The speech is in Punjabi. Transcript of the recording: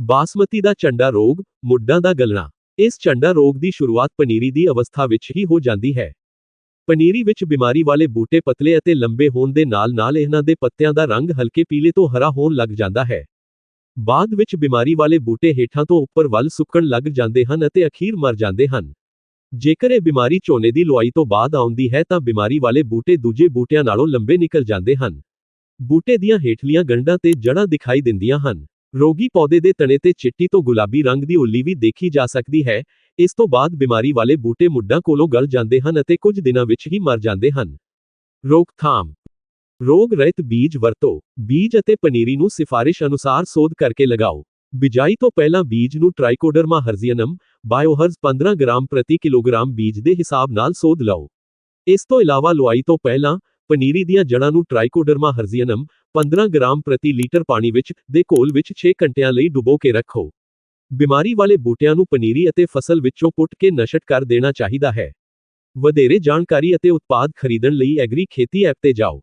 ਬਾਸਮਤੀ ਦਾ ਚੰਡਾ ਰੋਗ, ਮੁੱਢਾਂ ਦਾ ਗਲਣਾ। ਇਸ ਚੰਡਾ ਰੋਗ ਦੀ ਸ਼ੁਰੂਆਤ ਪਨੀਰੀ ਦੀ ਅਵਸਥਾ ਵਿੱਚ ਹੀ ਹੋ ਜਾਂਦੀ ਹੈ। ਪਨੀਰੀ ਵਿੱਚ ਬਿਮਾਰੀ ਵਾਲੇ ਬੂਟੇ ਪਤਲੇ ਅਤੇ ਲੰਬੇ ਹੋਣ ਦੇ ਨਾਲ-ਨਾਲ ਇਹਨਾਂ ਦੇ ਪੱਤਿਆਂ ਦਾ ਰੰਗ ਹਲਕੇ ਪੀਲੇ ਤੋਂ ਹਰਾ ਹੋਣ ਲੱਗ ਜਾਂਦਾ ਹੈ। ਬਾਅਦ ਵਿੱਚ ਬਿਮਾਰੀ ਵਾਲੇ ਬੂਟੇ ਹੇਠਾਂ ਤੋਂ ਉੱਪਰ ਵੱਲ ਸੁੱਕਣ ਲੱਗ ਜਾਂਦੇ ਹਨ ਅਤੇ ਅਖੀਰ ਮਰ ਜਾਂਦੇ ਹਨ। ਜੇਕਰ ਇਹ ਬਿਮਾਰੀ ਝੋਨੇ ਦੀ ਲੁਆਈ ਤੋਂ ਬਾਅਦ ਆਉਂਦੀ ਹੈ ਤਾਂ ਬਿਮਾਰੀ ਵਾਲੇ ਬੂਟੇ ਦੂਜੇ ਬੂਟਿਆਂ ਨਾਲੋਂ ਲੰਬੇ ਨਿਕਲ ਜਾਂਦੇ ਹਨ। ਬੂਟੇ ਦੀਆਂ ਹੇਠਲੀਆਂ ਗੰਢਾਂ ਤੇ ਜੜ੍ਹਾਂ ਦਿਖਾਈ ਦਿੰਦੀਆਂ ਹਨ। ਰੋਗੀ ਪੌਦੇ ਦੇ ਤਣੇ ਤੇ ਚਿੱਟੀ ਤੋਂ ਗੁਲਾਬੀ ਰੰਗ ਦੀ ਉੱਲੀ ਵੀ ਦੇਖੀ ਜਾ ਸਕਦੀ ਹੈ। ਇਸ ਤੋਂ ਬਾਅਦ ਬਿਮਾਰੀ ਵਾਲੇ ਬੂਟੇ ਮੁੱਢਾਂ ਕੋਲੋਂ ਗਲ ਜਾਂਦੇ ਹਨ ਅਤੇ ਕੁਝ ਦਿਨਾਂ ਵਿੱਚ ਹੀ ਮਰ ਜਾਂਦੇ ਹਨ। ਰੋਕਥਾਮ। ਰੋਗ ਰਹਿਤ ਬੀਜ ਵਰਤੋ। ਬੀਜ ਅਤੇ ਪਨੀਰੀ ਨੂੰ ਸਿਫਾਰਿਸ਼ ਅਨੁਸਾਰ ਸੋਧ ਕਰਕੇ ਲਗਾਓ। ਬਿਜਾਈ ਤੋਂ ਪਹਿਲਾਂ ਬੀਜ ਨੂੰ ਟ੍ਰਾਈਕੋਡਰਮਾ ਹਰਜ਼ੀਅਨਮ ਬਾਇਓਹਰਜ਼ 15 ਗ੍ਰਾਮ ਪ੍ਰਤੀ ਕਿਲੋਗ੍ਰਾਮ ਬੀਜ ਦੇ ਹਿਸਾਬ ਨਾਲ ਸੋਧ ਲਓ। ਇਸ ਤੋਂ ਇਲਾਵਾ ਲੁਆਈ ਤੋਂ ਪਹਿਲਾਂ ਪਨੀਰੀ ਦੀਆਂ ਜੜ੍ਹਾਂ ਨੂੰ ਟ੍ਰਾਈਕੋਡਰਮਾ ਹਰਜ਼ੀਅਨਮ 15 ਗ੍ਰਾਮ ਪ੍ਰਤੀ ਲੀਟਰ ਪਾਣੀ ਵਿੱਚ ਦੇ ਘੋਲ ਵਿੱਚ 6 ਘੰਟਿਆਂ ਲਈ ਡੁਬੋ ਕੇ ਰੱਖੋ। ਬਿਮਾਰੀ ਵਾਲੇ ਬੂਟਿਆਂ ਨੂੰ ਪਨੀਰੀ ਅਤੇ ਫਸਲ ਵਿੱਚੋਂ ਪੁੱਟ ਕੇ ਨਸ਼ਟ ਕਰ ਦੇਣਾ ਚਾਹੀਦਾ ਹੈ। ਵਧੇਰੇ ਜਾਣਕਾਰੀ ਅਤੇ ਉਤਪਾਦ ਖਰੀਦਣ ਲਈ ਐਗਰੀ ਖੇਤੀ ਐਪ ਤੇ ਜਾਓ।